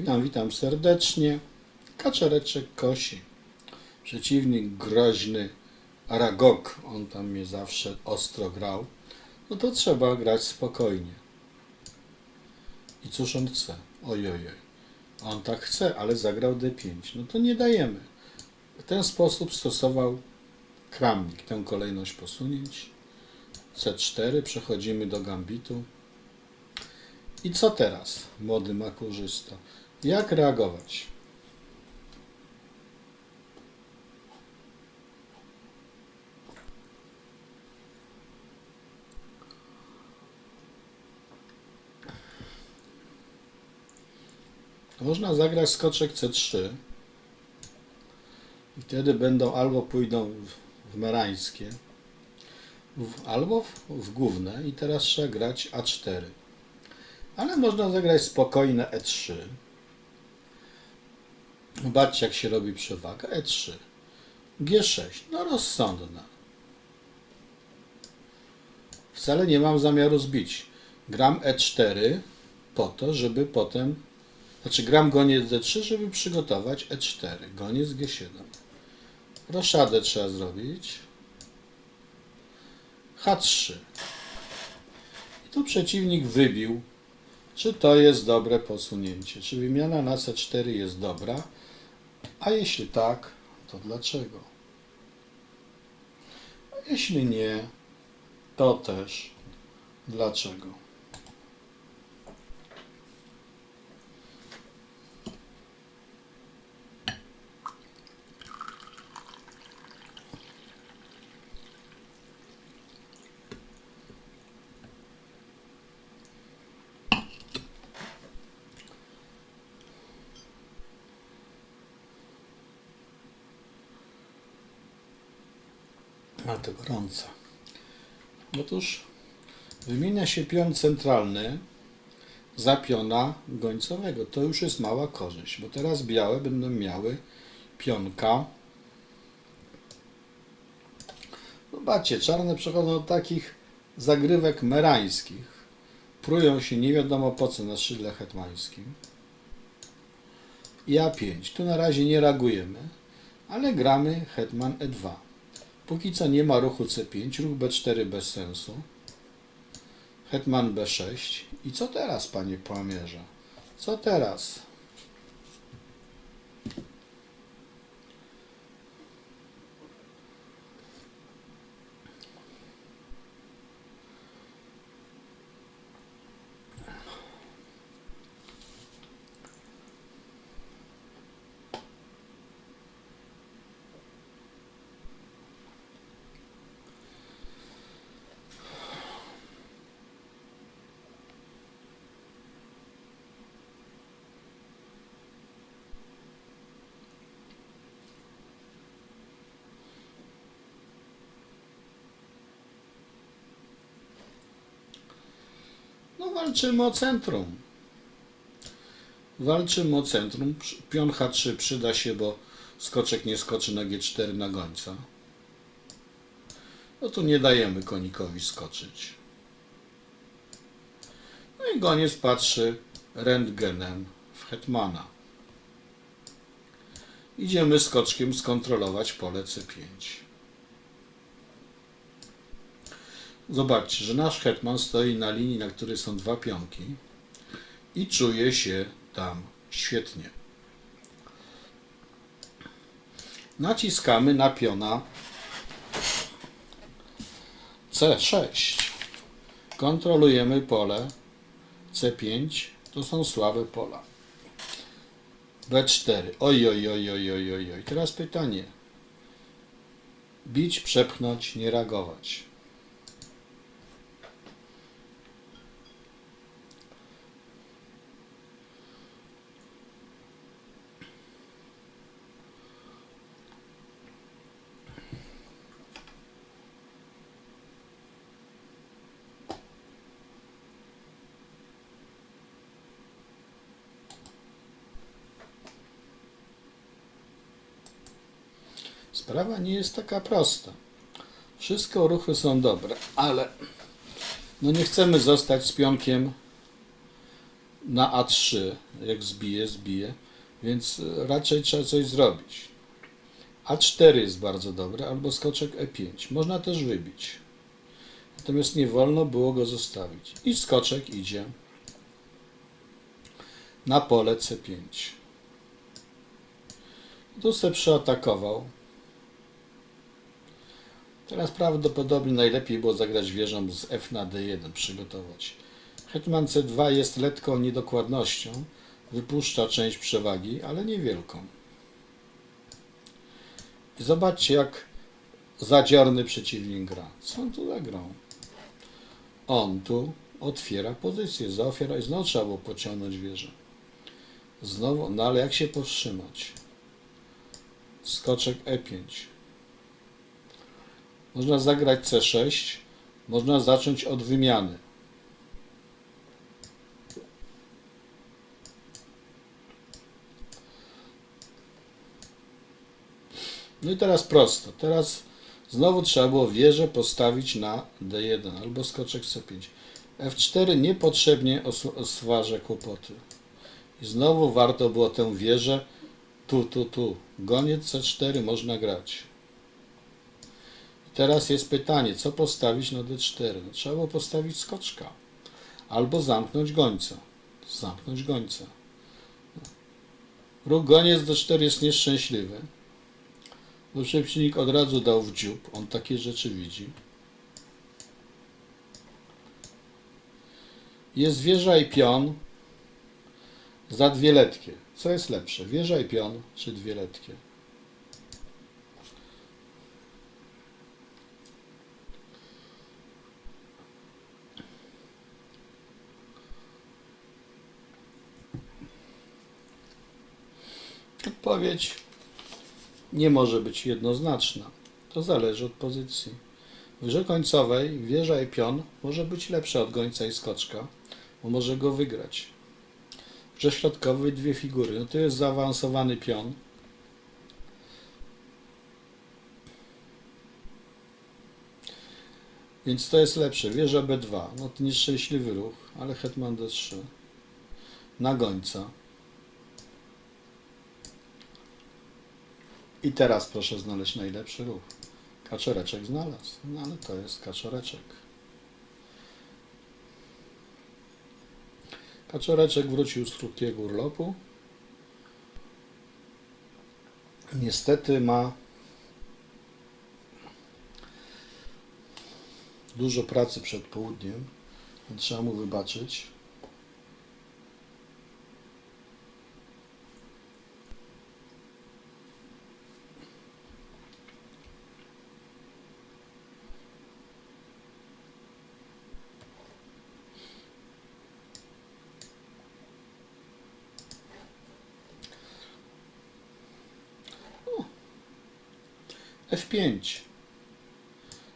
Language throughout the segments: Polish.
Witam, witam serdecznie. Kaczereczek kosi. Przeciwnik groźny Aragog. On tam mnie zawsze ostro grał. No to trzeba grać spokojnie. I cóż on chce? Ojojoj. On tak chce, ale zagrał D5. No to nie dajemy. W ten sposób stosował kramnik. Tę kolejność posunięć. C4. Przechodzimy do gambitu. I co teraz, młody makurzysto? Jak reagować? Można zagrać skoczek C3 i wtedy będą albo pójdą w, merańskie, albo w, w główne i teraz trzeba grać A4. Ale można zagrać spokojne E3. Zobaczcie, jak się robi przewaga. E3. G6. No rozsądna. Wcale nie mam zamiaru zbić. Gram E4 po to, żeby potem... Znaczy gram goniec D3, żeby przygotować E4. Goniec G7. Roszadę trzeba zrobić. H3. I tu przeciwnik wybił czy to jest dobre posunięcie? Czy wymiana na C4 jest dobra? A jeśli tak, to dlaczego? A jeśli nie, to też dlaczego? A to gorąco. Otóż wymienia się pion centralny za piona gońcowego. To już jest mała korzyść, bo teraz białe będą miały pionka. Zobaczcie, czarne przechodzą do takich zagrywek merańskich. Prują się nie wiadomo po co na szydle hetmańskim. I A5. Tu na razie nie reagujemy, ale gramy hetman E2. Póki co nie ma ruchu C5, ruch B4 bez sensu. Hetman B6. I co teraz, panie płamierze? Co teraz? No walczymy o centrum. Walczymy o centrum. Pion H3 przyda się, bo skoczek nie skoczy na G4 na gońca. No tu nie dajemy konikowi skoczyć. No i goniec patrzy rentgenem w hetmana. Idziemy skoczkiem skontrolować pole C5. Zobaczcie, że nasz hetman stoi na linii, na której są dwa pionki i czuje się tam świetnie. Naciskamy na piona C6. Kontrolujemy pole C5. To są słabe pola. B4. Oj, oj, oj, oj, oj, oj. Teraz pytanie. Bić, przepchnąć, nie reagować. Sprawa nie jest taka prosta. Wszystkie ruchy są dobre, ale no nie chcemy zostać z pionkiem na A3, jak zbije, zbije, więc raczej trzeba coś zrobić. A4 jest bardzo dobre, albo skoczek E5. Można też wybić. Natomiast nie wolno było go zostawić. I skoczek idzie na pole C5. Tu se przeatakował. Teraz prawdopodobnie najlepiej było zagrać wieżą z F na D1, przygotować. Hetman C2 jest letką niedokładnością, wypuszcza część przewagi, ale niewielką. I zobaczcie, jak zadziorny przeciwnik gra. Co on tu zagrał? On tu otwiera pozycję, zaofiera i znowu trzeba było pociągnąć wieżę. Znowu, no ale jak się powstrzymać? Skoczek E5. Można zagrać C6, można zacząć od wymiany. No i teraz prosto. Teraz znowu trzeba było wieżę postawić na D1 albo skoczek C5. F4 niepotrzebnie os- stwarza kłopoty. I znowu warto było tę wieżę tu, tu, tu. Goniec C4 można grać. Teraz jest pytanie, co postawić na D4? No, trzeba było postawić skoczka. Albo zamknąć gońca. Zamknąć gońca. Ruch goniec D4 jest nieszczęśliwy. Bo przeciwnik od razu dał w dziób. On takie rzeczy widzi. Jest wieża i pion za dwie letkie. Co jest lepsze? Wieża i pion czy dwie letkie? Odpowiedź nie może być jednoznaczna. To zależy od pozycji. W grze końcowej wieża i pion może być lepsza od gońca i skoczka, bo może go wygrać. W grze środkowej dwie figury. No to jest zaawansowany pion. Więc to jest lepsze. Wieża B2. No to nieszczęśliwy ruch, ale hetman D3. Na gońca. I teraz proszę znaleźć najlepszy ruch. Kaczoreczek znalazł. No ale to jest kaczoreczek. Kaczoreczek wrócił z krótkiego urlopu. Niestety ma dużo pracy przed południem, trzeba mu wybaczyć. F5.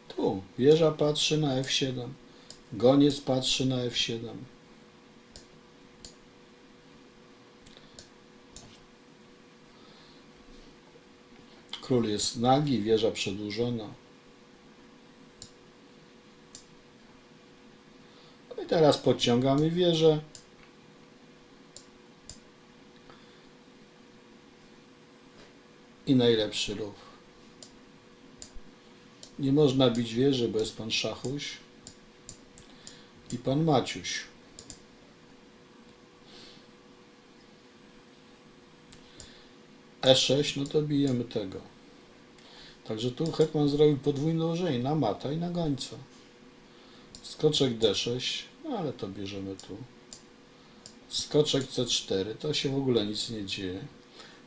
Tu wieża patrzy na F7. Goniec patrzy na F7. Król jest nagi, wieża przedłużona. No i teraz podciągamy wieżę. I najlepszy ruch. Nie można bić wieży, bo jest pan Szachuś i pan Maciuś. E6, no to bijemy tego. Także tu hetman zrobił podwójne ułożenie na mata i na gońca. Skoczek D6, no ale to bierzemy tu. Skoczek C4, to się w ogóle nic nie dzieje.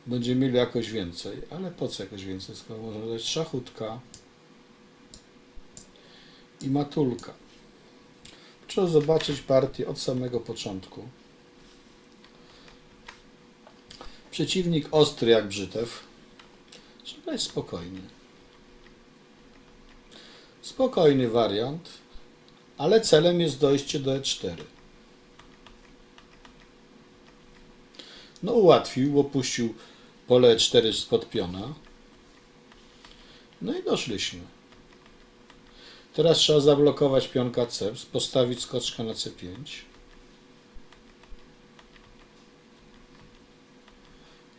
Będziemy mieli jakoś więcej, ale po co jakoś więcej, skoro możemy dać szachutka i matulka. Trzeba zobaczyć partię od samego początku. Przeciwnik ostry jak brzytew. Trzeba grać spokojnie. Spokojny wariant, ale celem jest dojście do E4. No ułatwił, bo puścił pole E4 spod piona. No i doszliśmy. Teraz trzeba zablokować pionka C, postawić skoczka na C5.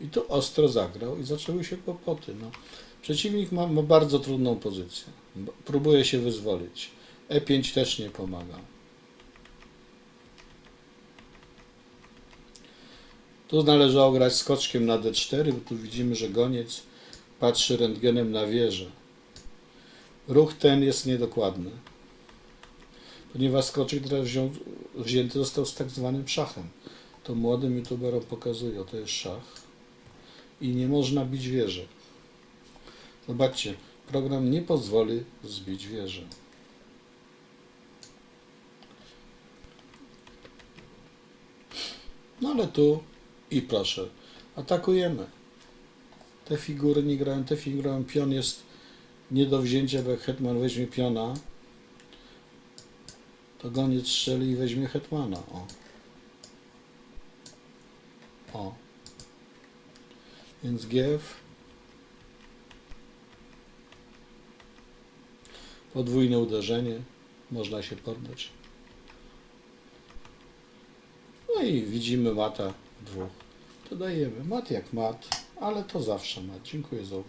I tu ostro zagrał i zaczęły się kłopoty. No. Przeciwnik ma, ma bardzo trudną pozycję. Próbuje się wyzwolić. E5 też nie pomaga. Tu należało grać skoczkiem na D4, bo tu widzimy, że goniec patrzy rentgenem na wieżę. Ruch ten jest niedokładny, ponieważ skoczek wziął, wzięty został z tak zwanym szachem. To młodym youtuberom pokazuję, to jest szach i nie można bić wieży. Zobaczcie, program nie pozwoli zbić wieży. No ale tu i proszę, atakujemy. Te figury nie grają, te figury grają. Pion jest nie do wzięcia, bo jak hetman weźmie piona, to goniec strzeli i weźmie hetmana. O. O. Więc GF podwójne uderzenie, można się poddać. No i widzimy mata dwóch. To dajemy mat jak mat, ale to zawsze mat. Dziękuję za uwagę.